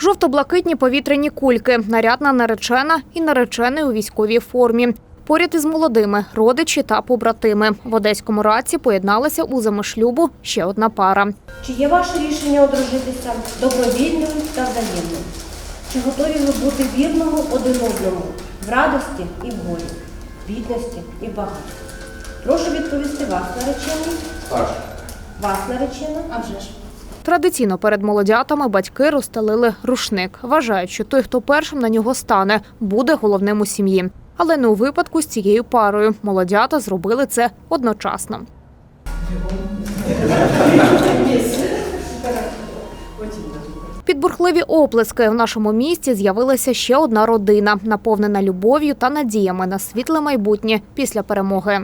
Жовто-блакитні повітряні кульки, нарядна наречена і наречений у військовій формі. Поряд із молодими родичі та побратими. В одеському раці поєдналася узами шлюбу ще одна пара. Чи є ваше рішення одружитися добровільним та взаємним? Чи готові ви бути вірному один одному в радості і в горі, в бідності і в багатстві? Прошу відповісти вас, наречений. Вас, наречена. А вже ж. Традиційно перед молодятами батьки розстелили рушник. Вважають, що той, хто першим на нього стане, буде головним у сім'ї. Але не у випадку з цією парою. Молодята зробили це одночасно. Під бурхливі оплески в нашому місті з'явилася ще одна родина, наповнена любов'ю та надіями на світле майбутнє після перемоги.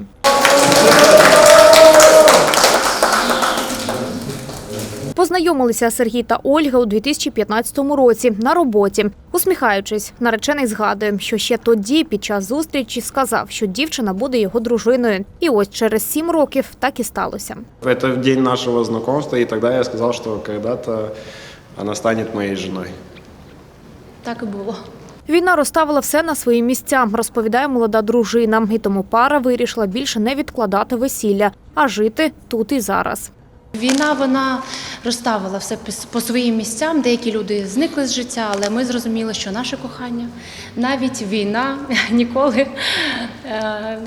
Познайомилися Сергій та Ольга у 2015 році на роботі. Усміхаючись, наречений згадує, що ще тоді, під час зустрічі, сказав, що дівчина буде його дружиною. І ось через сім років так і сталося. В день нашего знакомства, и тогда я сказал, что когда-то она станет моей женой. Так і було. Війна розставила все на свої місця, розповідає молода дружина. І тому пара вирішила більше не відкладати весілля, а жити тут і зараз. Війна вона розставила все по своїм місцям. Деякі люди зникли з життя, але ми зрозуміли, що наше кохання, навіть війна ніколи е,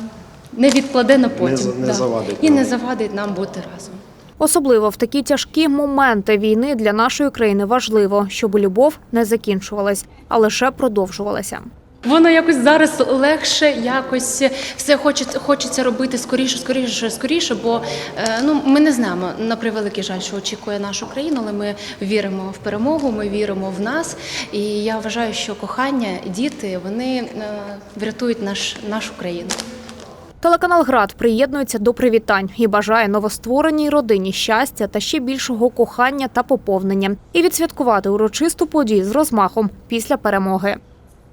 не відкладе на потім. за- не завадить І нам. не завадить нам бути разом. Особливо в такі тяжкі моменти війни для нашої країни важливо, щоб любов не закінчувалась, а лише продовжувалася. Воно якось зараз легше, якось все хочеться, хочеться робити скоріше, скоріше, скоріше, бо е, ну ми не знаємо на превеликий жаль, що очікує нашу країну, але ми віримо в перемогу, ми віримо в нас. І я вважаю, що кохання, діти вони е, врятують наш нашу країну. Телеканал Град приєднується до привітань і бажає новоствореній родині щастя та ще більшого кохання та поповнення і відсвяткувати урочисту подію з розмахом після перемоги.